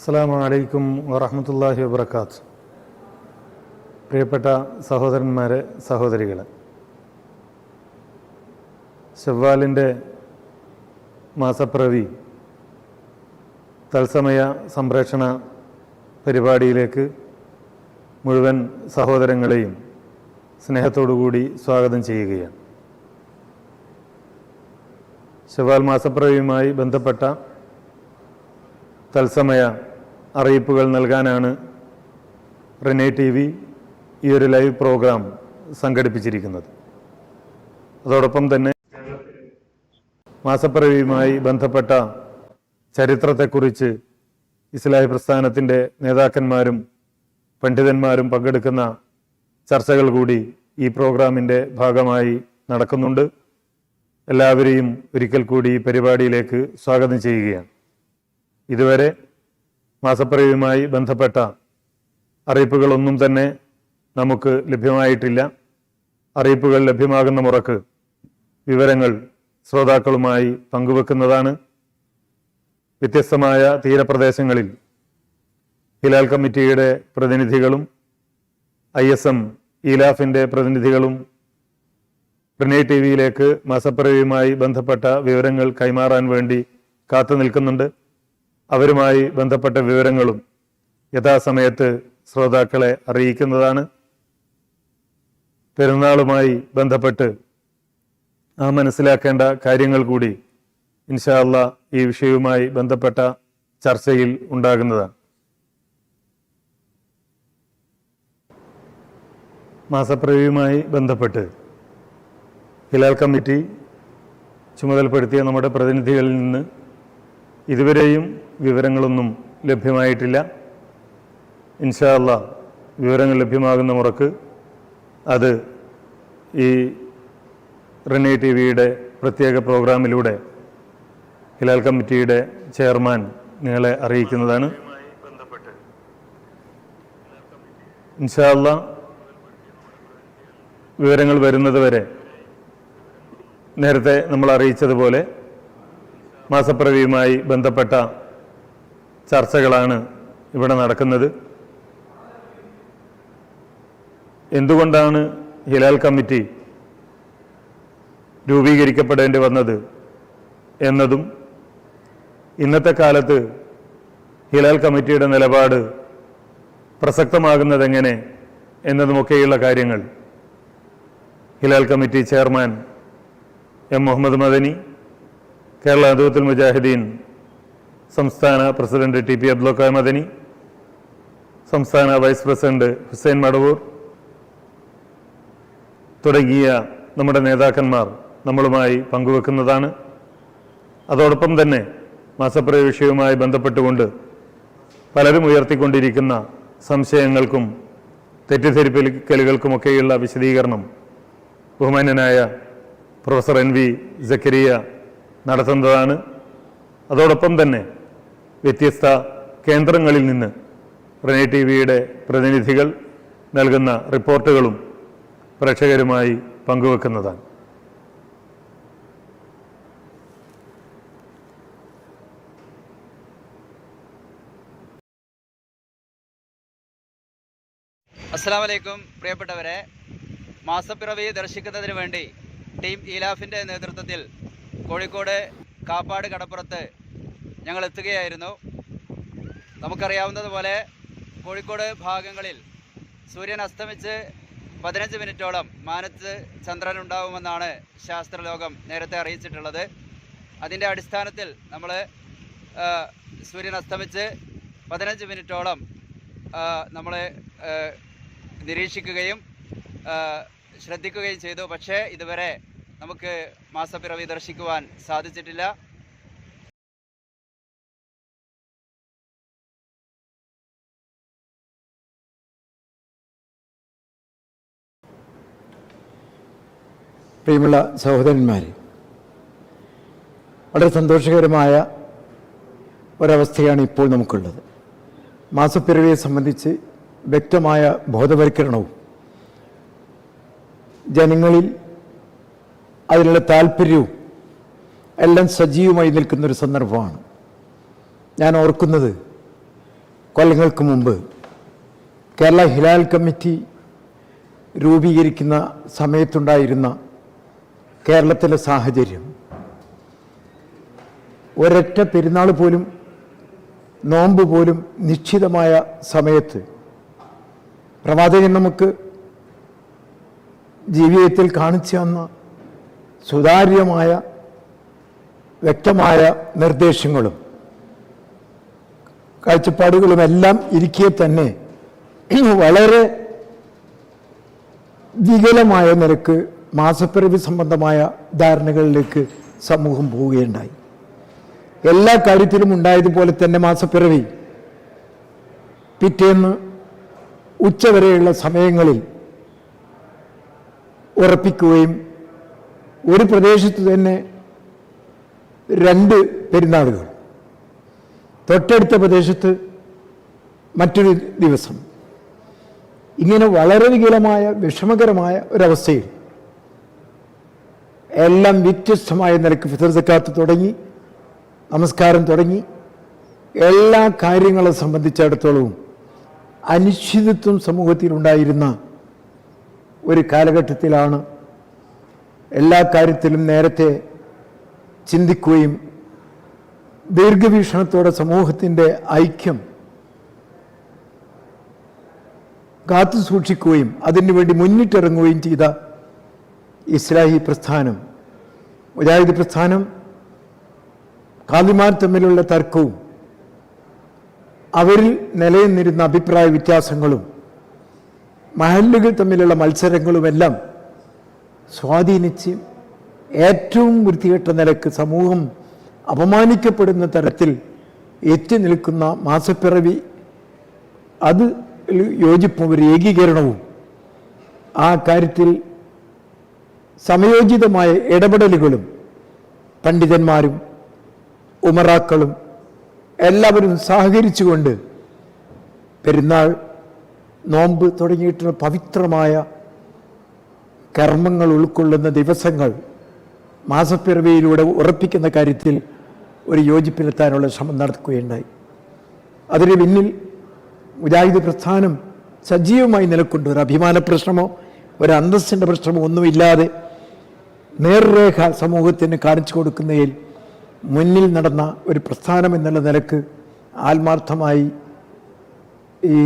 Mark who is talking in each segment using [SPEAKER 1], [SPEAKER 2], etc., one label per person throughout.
[SPEAKER 1] അസ്സാം വലൈക്കും വറഹമത്തല്ലാഹി വബർക്കാത്ത് പ്രിയപ്പെട്ട സഹോദരന്മാരെ സഹോദരികളെ ഷവ്വാലിന്റെ മാസപ്രവി തത്സമയ സംപ്രേഷണ പരിപാടിയിലേക്ക് മുഴുവൻ സഹോദരങ്ങളെയും സ്നേഹത്തോടുകൂടി സ്വാഗതം ചെയ്യുകയാണ്. ഷവ്വാൽ മാസപ്രവിയുമായി ബന്ധപ്പെട്ട തത്സമയ അറിയിപ്പുകൾ നൽകാനാണ് റിനെ ടി വി ഈ ഒരു ലൈവ് പ്രോഗ്രാം സംഘടിപ്പിച്ചിരിക്കുന്നത്. അതോടൊപ്പം തന്നെ മാസപ്പിറവിയുമായി ബന്ധപ്പെട്ട ചരിത്രത്തെക്കുറിച്ച് ഇസ്ലാഹി പ്രസ്ഥാനത്തിന്റെ നേതാക്കന്മാരും പണ്ഡിതന്മാരും പങ്കെടുക്കുന്ന ചർച്ചകൾ കൂടി ഈ പ്രോഗ്രാമിന്റെ ഭാഗമായി നടക്കുന്നുണ്ട്. എല്ലാവരെയും ഒരിക്കൽ കൂടി ഈ പരിപാടിയിലേക്ക് സ്വാഗതം ചെയ്യുകയാണ്. ഇതുവരെ മാസപ്പിറവിയുമായി ബന്ധപ്പെട്ട അറിയിപ്പുകളൊന്നും തന്നെ നമുക്ക് ലഭ്യമായിട്ടില്ല. അറിയിപ്പുകൾ ലഭ്യമാകുന്ന മുറക്ക് വിവരങ്ങൾ ശ്രോതാക്കളുമായി പങ്കുവെക്കുന്നതാണ്. വ്യത്യസ്തമായ തീരപ്രദേശങ്ങളിൽ ഹിലാൽ കമ്മിറ്റിയുടെ പ്രതിനിധികളും ഐ എസ് എം ഇലാഫിന്റെ പ്രതിനിധികളും പ്രണയ ടി വിയിലേക്ക് മാസപ്പിറവിയുമായി ബന്ധപ്പെട്ട വിവരങ്ങൾ കൈമാറാൻ വേണ്ടി കാത്തു നിൽക്കുന്നുണ്ട് അവരുമായി ബന്ധപ്പെട്ട വിവരങ്ങളും യഥാസമയത്ത് ശ്രോതാക്കളെ അറിയിക്കുന്നതാണ്. പെരുന്നാളുമായി ബന്ധപ്പെട്ട് ആ മനസ്സിലാക്കേണ്ട കാര്യങ്ങൾ കൂടി ഇൻഷാല്ല ഈ വിഷയവുമായി ബന്ധപ്പെട്ട ചർച്ചയിൽ ഉണ്ടാകുന്നതാണ്. മാസപ്രവിയുമായി ബന്ധപ്പെട്ട് ഹിലാൽ കമ്മിറ്റി ചുമതലപ്പെടുത്തിയ നമ്മുടെ പ്രതിനിധികളിൽ നിന്ന് ഇതുവരെയും വിവരങ്ങളൊന്നും ലഭ്യമായിട്ടില്ല. ഇൻഷാല്ല വിവരങ്ങൾ ലഭ്യമാകുന്ന മുറക്ക് അത് ഈ റിനെ ടി വിയുടെ പ്രത്യേക പ്രോഗ്രാമിലൂടെ ഹിലാൽ കമ്മിറ്റിയുടെ ചെയർമാൻ നിങ്ങളെ അറിയിക്കുന്നതാണ്. ഇൻഷാല്ല വിവരങ്ങൾ വരുന്നത് വരെ നേരത്തെ നമ്മൾ അറിയിച്ചതുപോലെ മാസപ്പിറവിയുമായി ബന്ധപ്പെട്ട ചർച്ചകളാണ് ഇവിടെ നടക്കുന്നത്. എന്തുകൊണ്ടാണ് ഹിലാൽ കമ്മിറ്റി രൂപീകരിക്കപ്പെടേണ്ടി വന്നത് എന്നതും ഇന്നത്തെ കാലത്ത് ഹിലാൽ കമ്മിറ്റിയുടെ നിലപാട് പ്രസക്തമാകുന്നതെങ്ങനെ എന്നതുമൊക്കെയുള്ള കാര്യങ്ങൾ Hilal committee chairman M Muhammad Madani Kerala അദൂത്തുൽ Mujahideen സംസ്ഥാന പ്രസിഡന്റ് ടി പി അബ്ദുൽഖാ മദനി സംസ്ഥാന വൈസ് പ്രസിഡന്റ് ഹുസൈൻ മടവൂർ തുടങ്ങിയ നമ്മുടെ നേതാക്കന്മാർ നമ്മളുമായി പങ്കുവെക്കുന്നതാണ്. അതോടൊപ്പം തന്നെ മാസപ്രയ വിഷയവുമായി ബന്ധപ്പെട്ടുകൊണ്ട് പലരും ഉയർത്തിക്കൊണ്ടിരിക്കുന്ന സംശയങ്ങൾക്കും തെറ്റിദ്ധരിപ്പിക്കലുകൾക്കുമൊക്കെയുള്ള വിശദീകരണം ബഹുമാന്യനായ പ്രൊഫസർ എൻ വി ജക്കരിയ നടത്തുന്നതാണ്. അതോടൊപ്പം തന്നെ വ്യത്യസ്ത കേന്ദ്രങ്ങളിൽ നിന്ന് പ്രണയ ടി വിയുടെ പ്രതിനിധികൾ നൽകുന്ന റിപ്പോർട്ടുകളും പ്രേക്ഷകരുമായി പങ്കുവെക്കുന്നതാണ്.
[SPEAKER 2] അസ്സാം വലൈക്കും പ്രിയപ്പെട്ടവരെ. മാസപ്പിറവി ദർശിക്കുന്നതിന് വേണ്ടി ടീം ഇലാഫിന്റെ നേതൃത്വത്തിൽ കോഴിക്കോട് കാപ്പാട് കടപ്പുറത്ത് ഞങ്ങൾ എത്തുകയായിരുന്നു. നമുക്കറിയാവുന്നതുപോലെ കോഴിക്കോട് ഭാഗങ്ങളിൽ സൂര്യൻ അസ്തമിച്ച് പതിനഞ്ച് മിനിറ്റോളം മാനത്ത് ചന്ദ്രൻ ഉണ്ടാവുമെന്നാണ് ശാസ്ത്രലോകം നേരത്തെ അറിയിച്ചിട്ടുള്ളത്. അതിന്റെ അടിസ്ഥാനത്തിൽ നമ്മൾ സൂര്യൻ അസ്തമിച്ച് പതിനഞ്ച് മിനിറ്റോളം നമ്മൾ നിരീക്ഷിക്കുകയും ശ്രദ്ധിക്കുകയും ചെയ്തു. പക്ഷേ ഇതുവരെ നമുക്ക് മാസപ്പിറവി ദർശിക്കുവാൻ സാധിച്ചിട്ടില്ല.
[SPEAKER 3] പ്രിയമുള്ള സഹോദരന്മാര് വളരെ സന്തോഷകരമായ ഒരവസ്ഥയാണ് ഇപ്പോൾ നമുക്കുള്ളത്. മാസപ്പിറവിയെ സംബന്ധിച്ച് വ്യക്തമായ ബോധവൽക്കരണവും ജനങ്ങളിൽ അതിനുള്ള താല്പര്യവും എല്ലാം സജീവമായി നിൽക്കുന്ന ഒരു സന്ദർഭമാണ്. ഞാൻ ഓർക്കുന്നത് കൊല്ലങ്ങൾക്ക് മുമ്പ് കേരള ഹിലാൽ കമ്മിറ്റി രൂപീകരിക്കുന്ന സമയത്തുണ്ടായിരുന്ന കേരളത്തിലെ സാഹചര്യം. ഒരൊറ്റ പെരുന്നാൾ പോലും നോമ്പ് പോലും നിശ്ചിതമായ സമയത്ത് പ്രവാചകൻ നമുക്ക് ജീവിതത്തിൽ കാണിച്ചു തന്ന സുതാര്യമായ വ്യക്തമായ നിർദ്ദേശങ്ങളും കാഴ്ചപ്പാടുകളുമെല്ലാം ഇരിക്കെ തന്നെ വളരെ വികലമായ നിരക്ക് മാസപ്പിറവി സംബന്ധമായ ധാരണകളിലേക്ക് സമൂഹം പോവുകയുണ്ടായി. എല്ലാ കാര്യത്തിലും ഉണ്ടായതുപോലെ തന്നെ മാസപ്പിറവി പിറ്റേന്ന് ഉച്ചവരെയുള്ള സമയങ്ങളിൽ ഉറപ്പിക്കുകയും ഒരു പ്രദേശത്ത് തന്നെ രണ്ട് പെരുന്നാളുകൾ. തൊട്ടടുത്ത പ്രദേശത്ത് മറ്റൊരു ദിവസം. ഇങ്ങനെ വളരെ വികലമായ വിഷമകരമായ ഒരവസ്ഥയിൽ എല്ലാം വ്യത്യസ്തമായ നിലയ്ക്ക് ഫിതൃസക്കാത്ത് തുടങ്ങി നമസ്കാരം തുടങ്ങി എല്ലാ കാര്യങ്ങളെ സംബന്ധിച്ചിടത്തോളവും അനിശ്ചിതത്വം സമൂഹത്തിലുണ്ടായിരുന്ന ഒരു കാലഘട്ടത്തിലാണ് എല്ലാ കാര്യത്തിലും നേരത്തെ ചിന്തിക്കുകയും ദീർഘവീക്ഷണത്തോടെ സമൂഹത്തിന്റെ ഐക്യം കാത്തു സൂക്ഷിക്കുകയും അതിനുവേണ്ടി മുന്നിട്ടിറങ്ങുകയും ചെയ്ത ഇസ്ലാഹി പ്രസ്ഥാനം മുജാഹിദ് പ്രസ്ഥാനം കാലിമാർ തമ്മിലുള്ള തർക്കവും അവരിൽ നിലനിന്നിരുന്ന അഭിപ്രായ വ്യത്യാസങ്ങളും മഹല്ലുകൾ തമ്മിലുള്ള മത്സരങ്ങളുമെല്ലാം സ്വാധീനിച്ച് ഏറ്റവും വൃത്തികെട്ട നിലയ്ക്ക് സമൂഹം അപമാനിക്കപ്പെടുന്ന തരത്തിൽ എത്തി നിൽക്കുന്ന മാസപ്പിറവി അത് യോജിപ്പും ഒരു ഏകീകരണവും. ആ കാര്യത്തിൽ സമയോചിതമായ ഇടപെടലുകളും പണ്ഡിതന്മാരും ഉമറാക്കളും എല്ലാവരും സഹകരിച്ചുകൊണ്ട് പെരുന്നാൾ നോമ്പ് തുടങ്ങിയിട്ടുള്ള പവിത്രമായ കർമ്മങ്ങൾ ഉൾക്കൊള്ളുന്ന ദിവസങ്ങൾ മാസപ്പിറവിയിലൂടെ ഉറപ്പിക്കുന്ന കാര്യത്തിൽ ഒരു യോജിപ്പിലെത്താനുള്ള ശ്രമം നടക്കുകയുണ്ടായി. അതിന് പിന്നിൽ മുജാഹിദ് പ്രസ്ഥാനം സജീവമായി നിലക്കൊണ്ട്. ഒരു അഭിമാന പ്രശ്നമോ ഒരു അന്തസ്സിന്റെ പ്രശ്നമോ ഒന്നുമില്ലാതെ നേർരേഖ സമൂഹത്തിന് കാണിച്ചു കൊടുക്കുന്നതിൽ മുന്നിൽ നടന്ന ഒരു പ്രസ്ഥാനം എന്നുള്ള നിലയ്ക്ക് ആത്മാർത്ഥമായി ഈ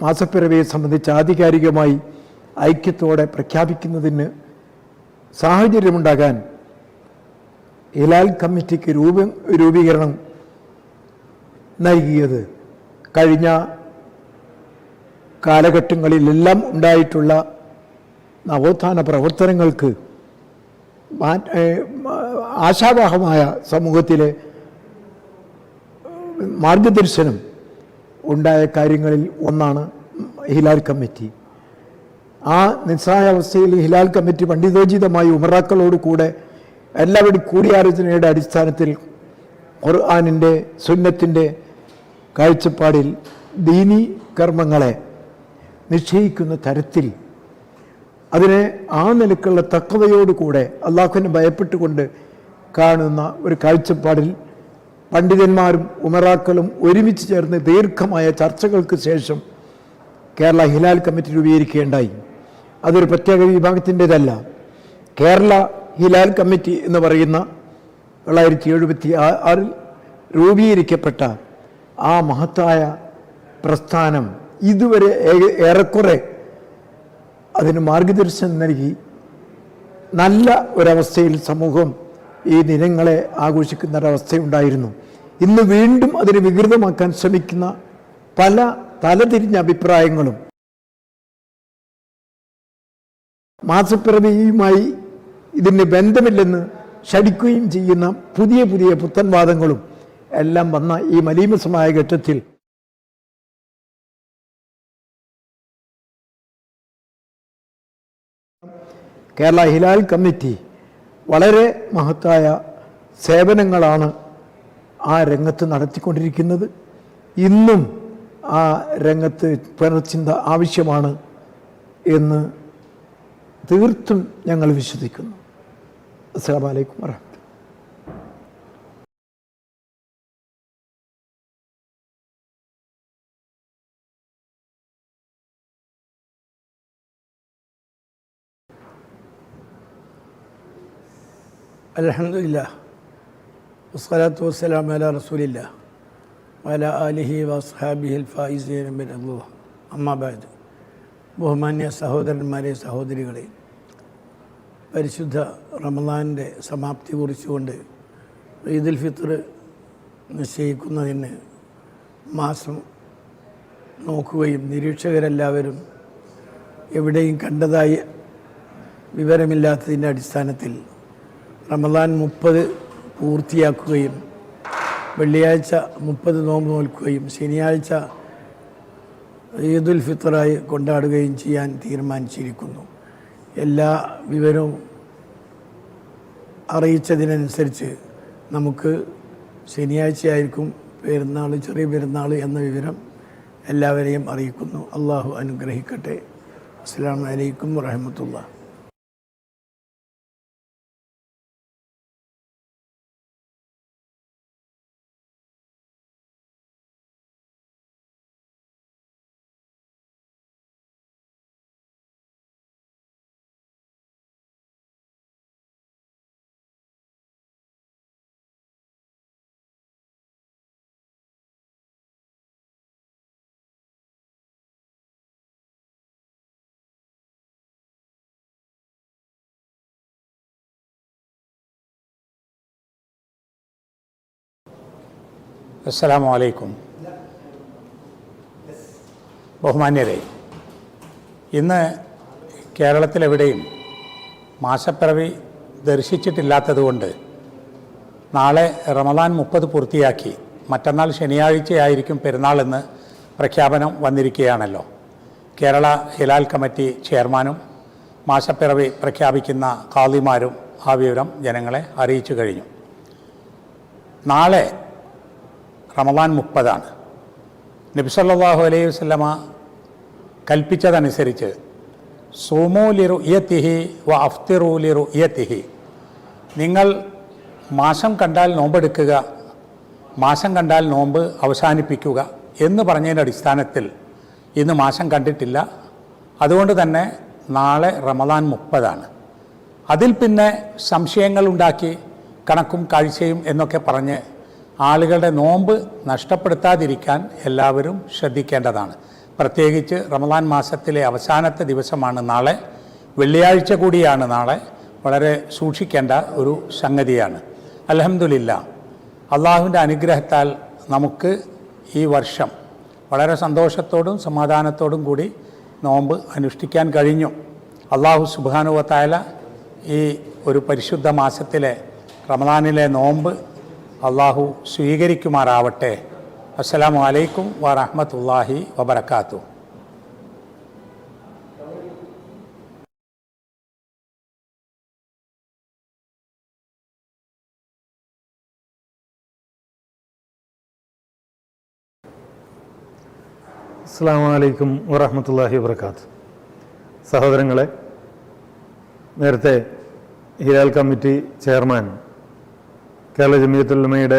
[SPEAKER 3] മാസപ്പിറവിയെ സംബന്ധിച്ച് ആധികാരികമായി ഐക്യത്തോടെ പ്രഖ്യാപിക്കുന്നതിന് സാഹചര്യമുണ്ടാകാൻ ഇലാൽ കമ്മിറ്റിക്ക് രൂപ രൂപീകരണം നൽകിയത് കഴിഞ്ഞ കാലഘട്ടങ്ങളിലെല്ലാം ഉണ്ടായിട്ടുള്ള നവോത്ഥാന പ്രവർത്തനങ്ങൾക്ക് ആശാവാഹമായ സമൂഹത്തിലെ മാർഗദർശനം ഉണ്ടായ കാര്യങ്ങളിൽ ഒന്നാണ് ഹിലാൽ കമ്മിറ്റി. ആ നിസ്സഹായാവസ്ഥയിൽ ഹിലാൽ കമ്മിറ്റി പണ്ഡിതോചിതമായി ഉമറാക്കളോട് കൂടെ എല്ലാവരും കൂടിയാലോചനയുടെ അടിസ്ഥാനത്തിൽ ഖുർആാനിന്റെ സുന്നത്തിന്റെ കാഴ്ചപ്പാടിൽ ദീനി കർമ്മങ്ങളെ നിശ്ചയിക്കുന്ന തരത്തിൽ അതിനെ ആ നിലക്കുള്ള തക്കവയോടുകൂടെ അള്ളാഹുവിനെ ഭയപ്പെട്ടുകൊണ്ട് കാണുന്ന ഒരു കാഴ്ചപ്പാടിൽ പണ്ഡിതന്മാരും ഉമറാക്കളും ഒരുമിച്ച് ചേർന്ന് ദീർഘമായ ചർച്ചകൾക്ക് ശേഷം കേരള ഹിലാൽ കമ്മിറ്റി രൂപീകരിക്കുകയുണ്ടായി. അതൊരു പ്രത്യേക വിഭാഗത്തിന്റെതല്ല. കേരള ഹിലാൽ കമ്മിറ്റി എന്ന് പറയുന്ന തൊള്ളായിരത്തി എഴുപത്തി ആറിൽ രൂപീകരിക്കപ്പെട്ട ആ മഹത്തായ പ്രസ്ഥാനം ഇതുവരെ ഏറെക്കുറെ അതിന് മാർഗദർശനം നൽകി. നല്ല ഒരവസ്ഥയിൽ സമൂഹം ഈ ദിനങ്ങളെ ആഘോഷിക്കുന്ന ഒരവസ്ഥയുണ്ടായിരുന്നു. ഇന്ന് വീണ്ടും അതിനെ വികൃതമാക്കാൻ ശ്രമിക്കുന്ന പല തലതിരിഞ്ഞ അഭിപ്രായങ്ങളും മാസപ്പിറവിയുമായി ഇതിന് ബന്ധമില്ലെന്ന് ശടിക്കുകയും ചെയ്യുന്ന പുതിയ പുതിയ പുത്തൻവാദങ്ങളും എല്ലാം വന്ന ഈ മലീമസമായ ഘട്ടത്തിൽ കേരള ഹിലാൽ കമ്മിറ്റി വളരെ മഹത്തായ സേവനങ്ങളാണ് ആ രംഗത്ത് നടത്തിക്കൊണ്ടിരിക്കുന്നത്. ഇന്നും ആ രംഗത്ത് പുനർചിന്ത ആവശ്യമാണ് എന്ന് തീർത്തും ഞങ്ങൾ വിശ്വസിക്കുന്നു. അസ്സാം വലൈക്കും വരാം
[SPEAKER 4] الحمد لله والصلاة والسلام على رسول الله وعلى آله وأصحابه الفائزين من الله أما بعد ബഹുമാന്യ സഹോദരന്മാരെ സഹോദരികളെ പരിശുദ്ധ റമദാന്റെ സമാപ്തി കുറിച്ചുകൊണ്ട് ഈദുൽ ഫിത്തർ നിശ്ചയിക്കുന്നതിന് മാസം നോക്കുകയും നിരീക്ഷകരെല്ലാവരും എവിടെയും കണ്ടതായി വിവരമില്ലാത്തതിന്റെ അടിസ്ഥാനത്തിൽ റമദാൻ മുപ്പത് പൂർത്തിയാക്കുകയും വെള്ളിയാഴ്ച മുപ്പത് നോമ്പ് നോൽക്കുകയും ശനിയാഴ്ച ഈദുൽ ഫിത്തറായി കൊണ്ടാടുകയും ചെയ്യാൻ തീരുമാനിച്ചിരിക്കുന്നു. എല്ലാ വിവരവും അറിയിച്ചതിനനുസരിച്ച് നമുക്ക് ശനിയാഴ്ചയായിരിക്കും പെരുന്നാൾ ചെറിയ പെരുന്നാൾ എന്ന വിവരം എല്ലാവരെയും അറിയിക്കുന്നു. അള്ളാഹു അനുഗ്രഹിക്കട്ടെ. അസ്സാം വലൈക്കും വറഹമത്തുള്ള
[SPEAKER 5] അസ്സലാമു അലൈക്കും ബഹുമാന്യരെ ഇന്ന് കേരളത്തിലെവിടെയും മാസപ്പിറവി ദർശിച്ചിട്ടില്ലാത്തതുകൊണ്ട് നാളെ റമദാൻ മുപ്പത് പൂർത്തിയാക്കി മറ്റന്നാൾ ശനിയാഴ്ചയായിരിക്കും പെരുന്നാളെന്ന് പ്രഖ്യാപനം വന്നിരിക്കുകയാണല്ലോ. കേരള ഹിലാൽ കമ്മിറ്റി ചെയർമാനും മാസപ്പിറവി പ്രഖ്യാപിക്കുന്ന കാളിമാരും ആ വിവരം ജനങ്ങളെ അറിയിച്ചു കഴിഞ്ഞു. നാളെ റമദാൻ മുപ്പതാണ്. നബിസല്ലാഹു അലൈഹി വസ്ലമ കൽപ്പിച്ചതനുസരിച്ച് സോമോലിറു ഇയത്തിഹി വ അഫ്തിറൂലിറു ഇയത്തിഹി നിങ്ങൾ മാസം കണ്ടാൽ നോമ്പെടുക്കുക മാസം കണ്ടാൽ നോമ്പ് അവസാനിപ്പിക്കുക എന്ന് പറഞ്ഞതിന്റെ അടിസ്ഥാനത്തിൽ ഇന്ന് മാസം കണ്ടിട്ടില്ല. അതുകൊണ്ട് തന്നെ നാളെ റമദാൻ മുപ്പതാണ്. അതിൽ പിന്നെ സംശയങ്ങൾ ഉണ്ടാക്കി കണക്കും കാഴ്ചയും എന്നൊക്കെ പറഞ്ഞ് ആളുകളുടെ നോമ്പ് നഷ്ടപ്പെടുത്താതിരിക്കാൻ എല്ലാവരും ശ്രദ്ധിക്കേണ്ടതാണ്. പ്രത്യേകിച്ച് റമദാൻ മാസത്തിലെ അവസാനത്തെ ദിവസമാണ് നാളെ. വെള്ളിയാഴ്ച കൂടിയാണ് നാളെ. വളരെ സൂക്ഷിക്കേണ്ട ഒരു സംഗതിയാണ്. അലഹമുല്ല അള്ളാഹുവിന്റെ അനുഗ്രഹത്താൽ നമുക്ക് ഈ വർഷം വളരെ സന്തോഷത്തോടും സമാധാനത്തോടും കൂടി നോമ്പ് അനുഷ്ഠിക്കാൻ കഴിഞ്ഞു. അള്ളാഹു സുബാനുവത്തായ ഈ ഒരു പരിശുദ്ധ മാസത്തിലെ റമദാനിലെ നോമ്പ് അള്ളാഹു സ്വീകരിക്കുമാറാവട്ടെ. അസ്സലാമു അലൈക്കും വറഹമത്തല്ലാഹി വബർക്കാത്തു
[SPEAKER 1] അസ്സാം വലൈക്കും വറഹമത്തല്ലാഹി വാബർക്കാത്ത് സഹോദരങ്ങളെ നേരത്തെ ഹിലാൽ കമ്മിറ്റി ചെയർമാൻ കേരള ജമിയത്തുലമയുടെ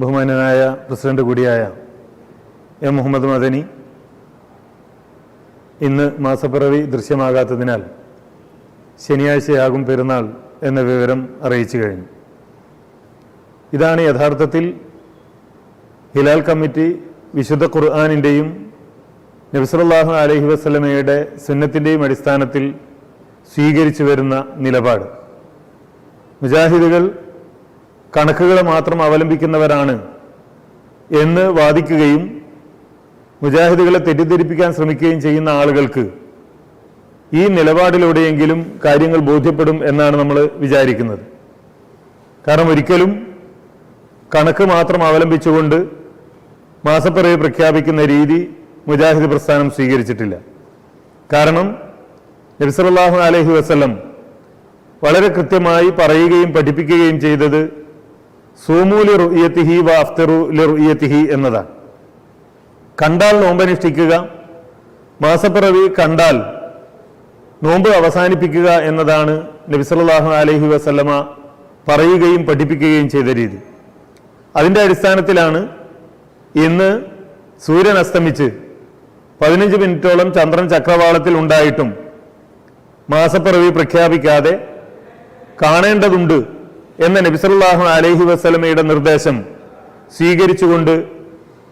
[SPEAKER 1] ബഹുമാനനായ പ്രസിഡന്റ് കൂടിയായ എം മുഹമ്മദ് മദനി ഇന്ന് മാസപ്പിറവി ദൃശ്യമാകാത്തതിനാൽ ശനിയാഴ്ചയാകും പെരുന്നാൾ എന്ന വിവരം അറിയിച്ചു കഴിഞ്ഞു. ഇതാണ് യഥാർത്ഥത്തിൽ ഹിലാൽ കമ്മിറ്റി വിശുദ്ധ ഖുർആാനിന്റെയും നബിസലാഹു അലഹി വസ്ലമയുടെ സുന്നത്തിന്റെയും അടിസ്ഥാനത്തിൽ സ്വീകരിച്ചു വരുന്ന നിലപാട്. മുജാഹിദുകൾ കണക്കുകളെ മാത്രം അവലംബിക്കുന്നവരാണ് എന്ന് വാദിക്കുകയും മുജാഹിദുകളെ തെറ്റിദ്ധരിപ്പിക്കാൻ ശ്രമിക്കുകയും ചെയ്യുന്ന ആളുകൾക്ക് ഈ നിലപാടിലൂടെയെങ്കിലും കാര്യങ്ങൾ ബോധ്യപ്പെടും എന്നാണ് നമ്മൾ വിചാരിക്കുന്നത്. കാരണം ഒരിക്കലും കണക്ക് മാത്രം അവലംബിച്ചുകൊണ്ട് മാസപ്പിറവി പ്രഖ്യാപിക്കുന്ന രീതി മുജാഹിദ് പ്രസ്ഥാനം സ്വീകരിച്ചിട്ടില്ല. കാരണം നബിസലാഹു അലഹി വസ്ലം വളരെ കൃത്യമായി പറയുകയും പഠിപ്പിക്കുകയും ചെയ്തത് സൂമൂലി റുയത്തിഹി വ അഫ്തറു ലി റുയത്തിഹി എന്നതാണ് കണ്ടാൽ നോമ്പനുഷ്ഠിക്കുക മാസപ്പിറവി കണ്ടാൽ നോമ്പ് അവസാനിപ്പിക്കുക എന്നതാണ് നബിസല്ലാഹു അലഹി വസല്ലമ പറയുകയും പഠിപ്പിക്കുകയും ചെയ്ത രീതി. അതിന്റെ അടിസ്ഥാനത്തിലാണ് ഇന്ന് സൂര്യൻ അസ്തമിച്ച് പതിനഞ്ച് മിനിറ്റോളം ചന്ദ്രൻ ചക്രവാളത്തിൽ ഉണ്ടായിട്ടും മാസപ്പിറവി പ്രഖ്യാപിക്കാതെ കാണേണ്ടതുണ്ട് എന്ന നബിസല്ലാഹു അലൈഹി വസ്ലമയുടെ നിർദ്ദേശം സ്വീകരിച്ചുകൊണ്ട്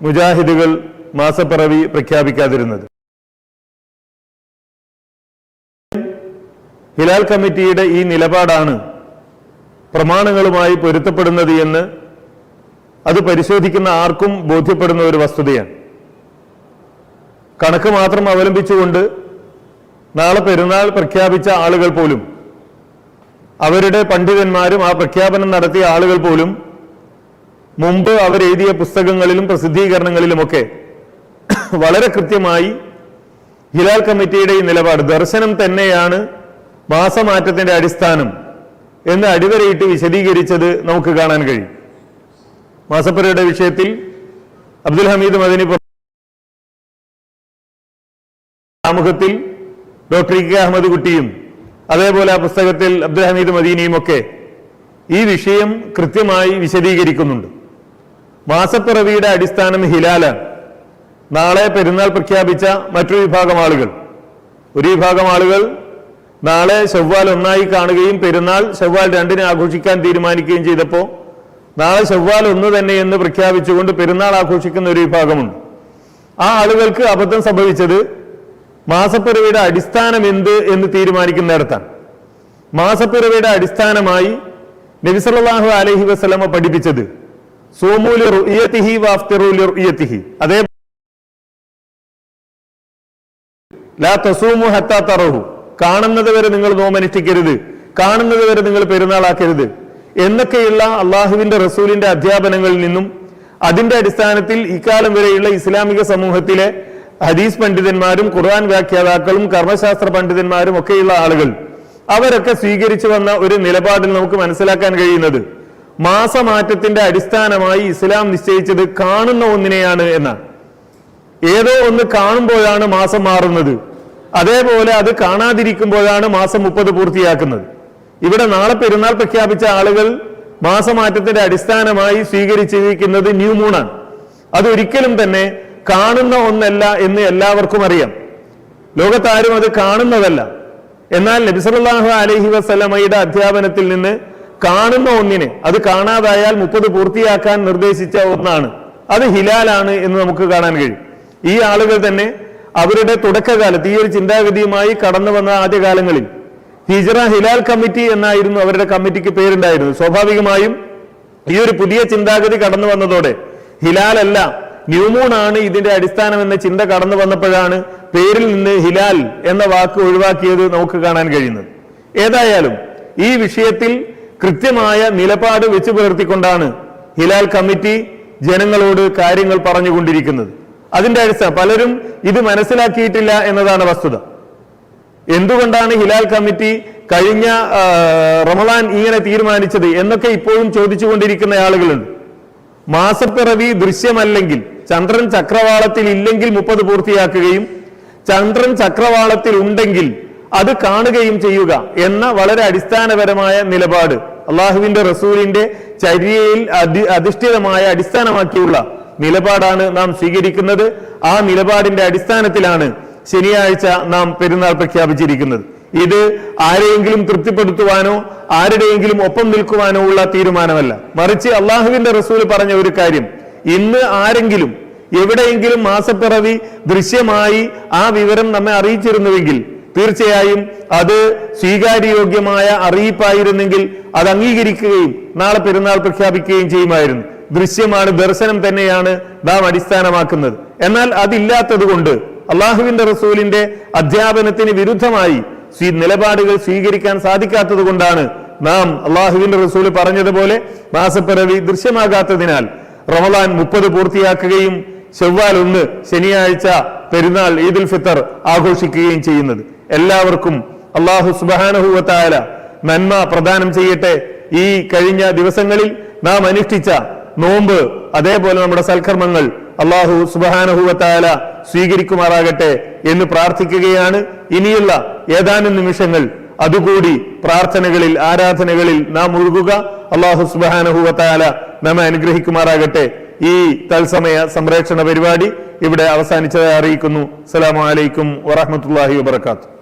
[SPEAKER 1] മുജാഹിദുകൾ മാസപ്പിറവി പ്രഖ്യാപിക്കാതിരുന്നത്. ഹിലാൽ കമ്മിറ്റിയുടെ ഈ നിലപാടാണ് പ്രമാണങ്ങളുമായി പൊരുത്തപ്പെടുന്നത് എന്ന് അത് പരിശോധിക്കുന്ന ആർക്കും ബോധ്യപ്പെടുന്ന ഒരു വസ്തുതയാണ്. കണക്ക് മാത്രം അവലംബിച്ചുകൊണ്ട് നാളെ പെരുന്നാൾ പ്രഖ്യാപിച്ച ആളുകൾ പോലും അവരുടെ പണ്ഡിതന്മാരും ആ പ്രഖ്യാപനം നടത്തിയ ആളുകൾ പോലും മുമ്പ് അവരെഴുതിയ പുസ്തകങ്ങളിലും പ്രസിദ്ധീകരണങ്ങളിലുമൊക്കെ വളരെ കൃത്യമായി ഹിലാൽ കമ്മിറ്റിയുടെ ഈ നിലപാട് ദർശനം തന്നെയാണ് മാസമാറ്റത്തിന്റെ അടിസ്ഥാനം എന്ന് അടിവരയിട്ട് വിശദീകരിച്ചത് നമുക്ക് കാണാൻ കഴിയും. മാസപ്പുരയുടെ വിഷയത്തിൽ അബ്ദുൽ ഹമീദ് മദനി ആമുഖത്തിൽ ഡോക്ടർ ഇ കെ അഹമ്മദ് കുട്ടിയും അതേപോലെ ആ പുസ്തകത്തിൽ അബ്ദുൽ മദീനിയും ഒക്കെ ഈ വിഷയം കൃത്യമായി വിശദീകരിക്കുന്നുണ്ട്. മാസപ്പിറവിയുടെ അടിസ്ഥാനം ഹിലാലാണ്. നാളെ പെരുന്നാൾ പ്രഖ്യാപിച്ച മറ്റൊരു വിഭാഗം ആളുകൾ. ഒരു വിഭാഗം ആളുകൾ നാളെ ചൊവ്വാൽ ഒന്നായി കാണുകയും പെരുന്നാൾ ചൊവ്വാൽ രണ്ടിന് ആഘോഷിക്കാൻ തീരുമാനിക്കുകയും ചെയ്തപ്പോൾ നാളെ ചൊവ്വാൽ ഒന്ന് തന്നെ എന്ന് പ്രഖ്യാപിച്ചുകൊണ്ട് പെരുന്നാൾ ആഘോഷിക്കുന്ന ഒരു വിഭാഗമുണ്ട്. ആ ആളുകൾക്ക് അബദ്ധം സംഭവിച്ചത് മാസപ്പിറവിയുടെ അടിസ്ഥാനം എന്ത് എന്ന് തീരുമാനിക്കുന്നിടത്താണ്. മാസപ്പിറവിയുടെ അടിസ്ഥാനമായി നബിസല്ലാഹു അലഹി വസ്ലമ പഠിപ്പിച്ചത് അതേ ലാ തസൂമു ഹത്താ കാണുന്നത് വരെ നിങ്ങൾ നോമനുഷ്ഠിക്കരുത്. കാണുന്നത് വരെ നിങ്ങൾ പെരുന്നാളാക്കരുത്. എന്നൊക്കെയുള്ള അള്ളാഹുവിന്റെ റസൂലിന്റെ അധ്യാപനങ്ങളിൽ നിന്നും അതിന്റെ അടിസ്ഥാനത്തിൽ ഇക്കാലം വരെയുള്ള ഇസ്ലാമിക സമൂഹത്തിലെ ഹദീസ് പണ്ഡിതന്മാരും ഖുർആൻ വ്യാഖ്യാതാക്കളും കർമ്മശാസ്ത്ര പണ്ഡിതന്മാരും ഒക്കെയുള്ള ആളുകൾ. അവരൊക്കെ സ്വീകരിച്ചു വന്ന ഒരു നിലപാടിൽ നമുക്ക് മനസ്സിലാക്കാൻ കഴിയുന്നത് മാസമാറ്റത്തിന്റെ അടിസ്ഥാനമായി ഇസ്ലാം നിശ്ചയിച്ചത് കാണുന്ന ഒന്നിനെയാണ് എന്നാണ്. ഏതോ ഒന്ന് കാണുമ്പോഴാണ് മാസം മാറുന്നത്. അതേപോലെ അത് കാണാതിരിക്കുമ്പോഴാണ് മാസം മുപ്പത് പൂർത്തിയാക്കുന്നത്. ഇവിടെ നാളെ പെരുന്നാൾ പ്രഖ്യാപിച്ച ആളുകൾ മാസമാറ്റത്തിന്റെ അടിസ്ഥാനമായി സ്വീകരിച്ചിരിക്കുന്നത് ന്യൂ മൂണാണ് അതൊരിക്കലും തന്നെ കാണുന്ന ഒന്നല്ല എന്ന് എല്ലാവർക്കും അറിയാം. ലോകത്താരും അത് കാണുന്നതല്ല. എന്നാൽ നബിസലാഹു അലഹി വസ്ലമയുടെ അധ്യാപനത്തിൽ നിന്ന് കാണുന്ന ഒന്നിനെ അത് കാണാതായാൽ മുപ്പത് പൂർത്തിയാക്കാൻ നിർദ്ദേശിച്ച ഒന്നാണ്. അത് ഹിലാലാണ് എന്ന് നമുക്ക് കാണാൻ കഴിയും. ഈ ആളുകൾ തന്നെ അവരുടെ തുടക്കകാലത്ത് ഈ ഒരു ചിന്താഗതിയുമായി കടന്നു വന്ന ആദ്യകാലങ്ങളിൽ ഹിജറ ഹിലാൽ കമ്മിറ്റി എന്നായിരുന്നു അവരുടെ കമ്മിറ്റിക്ക് പേരുണ്ടായിരുന്നു സ്വാഭാവികമായും ഈ ഒരു പുതിയ ചിന്താഗതി കടന്നു വന്നതോടെ ഹിലാലല്ല ന്യൂമൂൺ ആണ് ഇതിന്റെ അടിസ്ഥാനം എന്ന ചിന്ത കടന്നു വന്നപ്പോഴാണ് പേരിൽ നിന്ന് ഹിലാൽ എന്ന വാക്ക് ഒഴിവാക്കിയത് നമുക്ക് കാണാൻ കഴിയുന്നത്. ഏതായാലും ഈ വിഷയത്തിൽ കൃത്യമായ നിലപാട് വെച്ചു പുലർത്തിക്കൊണ്ടാണ് ഹിലാൽ കമ്മിറ്റി ജനങ്ങളോട് കാര്യങ്ങൾ പറഞ്ഞുകൊണ്ടിരിക്കുന്നത്. അതിന്റെ അടിസ്ഥാനം പലരും ഇത് മനസ്സിലാക്കിയിട്ടില്ല എന്നതാണ് വസ്തുത. എന്തുകൊണ്ടാണ് ഹിലാൽ കമ്മിറ്റി കഴിഞ്ഞ റമദാൻ ഇങ്ങനെ തീരുമാനിച്ചത് എന്നൊക്കെ ഇപ്പോഴും ചോദിച്ചുകൊണ്ടിരിക്കുന്ന ആളുകളുണ്ട്. മാസപ്പിറവി ദൃശ്യമല്ലെങ്കിൽ ചന്ദ്രൻ ചക്രവാളത്തിൽ ഇല്ലെങ്കിൽ മുപ്പത് പൂർത്തിയാക്കുകയും ചന്ദ്രൻ ചക്രവാളത്തിൽ ഉണ്ടെങ്കിൽ അത് കാണുകയും ചെയ്യുക എന്ന വളരെ അടിസ്ഥാനപരമായ നിലപാട് അള്ളാഹുവിന്റെ റസൂലിന്റെ ചര്യയിൽ അധി അധിഷ്ഠിതമായ അടിസ്ഥാനമാക്കിയുള്ള നിലപാടാണ് നാം സ്വീകരിക്കുന്നത്. ആ നിലപാടിന്റെ അടിസ്ഥാനത്തിലാണ് ശനിയാഴ്ച നാം പെരുന്നാൾ പ്രഖ്യാപിച്ചിരിക്കുന്നത്. ഇത് ആരെയെങ്കിലും തൃപ്തിപ്പെടുത്തുവാനോ ആരുടെയെങ്കിലും ഒപ്പം നിൽക്കുവാനോ ഉള്ള തീരുമാനമല്ല. മറിച്ച് അള്ളാഹുവിന്റെ റസൂൽ പറഞ്ഞ ഒരു കാര്യം. ഇന്ന് ആരെങ്കിലും എവിടെയെങ്കിലും മാസപ്പിറവി ദൃശ്യമായി ആ വിവരം നമ്മെ അറിയിച്ചിരുന്നുവെങ്കിൽ തീർച്ചയായും അത് സ്വീകാര്യയോഗ്യമായ അറിയിപ്പായിരുന്നെങ്കിൽ അത് അംഗീകരിക്കുകയും നാളെ പെരുന്നാൾ പ്രഖ്യാപിക്കുകയും ചെയ്യുമായിരുന്നു. ദൃശ്യമാണ് ദർശനം തന്നെയാണ് നാം അടിസ്ഥാനമാക്കുന്നത്. എന്നാൽ അതില്ലാത്തത് കൊണ്ട് അള്ളാഹുവിന്റെ റസൂലിന്റെ അധ്യാപനത്തിന് വിരുദ്ധമായി നിലപാടുകൾ സ്വീകരിക്കാൻ സാധിക്കാത്തത് കൊണ്ടാണ് നാം അള്ളാഹുവിന്റെ റസൂൽ പറഞ്ഞതുപോലെ മാസപ്പിറവി ദൃശ്യമാകാത്തതിനാൽ റമദാൻ മുപ്പത് പൂർത്തിയാക്കുകയും ചൊവ്വാൽ ഒന്ന് ശനിയാഴ്ച പെരുന്നാൾ ഈദുൽ ഫിത്തർ ആഘോഷിക്കുകയും ചെയ്യുന്നത്. എല്ലാവർക്കും അള്ളാഹു സുബാനഹുവത്തായ നന്മ പ്രദാനം ചെയ്യട്ടെ. ഈ കഴിഞ്ഞ ദിവസങ്ങളിൽ നാം അനുഷ്ഠിച്ച നോമ്പ് അതേപോലെ നമ്മുടെ സൽക്കർമ്മങ്ങൾ അള്ളാഹു സുബാനഹുവത്തായ സ്വീകരിക്കുമാറാകട്ടെ എന്ന് പ്രാർത്ഥിക്കുകയാണ്. ഇനിയുള്ള ഏതാനും നിമിഷങ്ങൾ അതുകൂടി പ്രാർത്ഥനകളിൽ ആരാധനകളിൽ നാം ഒഴുകുക. അള്ളാഹു സുബാനഹുവത്തായ നമ്മെ അനുഗ്രഹിക്കുമാറാകട്ടെ. ഈ തത്സമയ സംപ്രേക്ഷണ പരിപാടി ഇവിടെ അവസാനിച്ചതായി അറിയിക്കുന്നു. അസലാമലൈക്കും വറഹമത്തല്ലാഹി വബർക്കാത്തു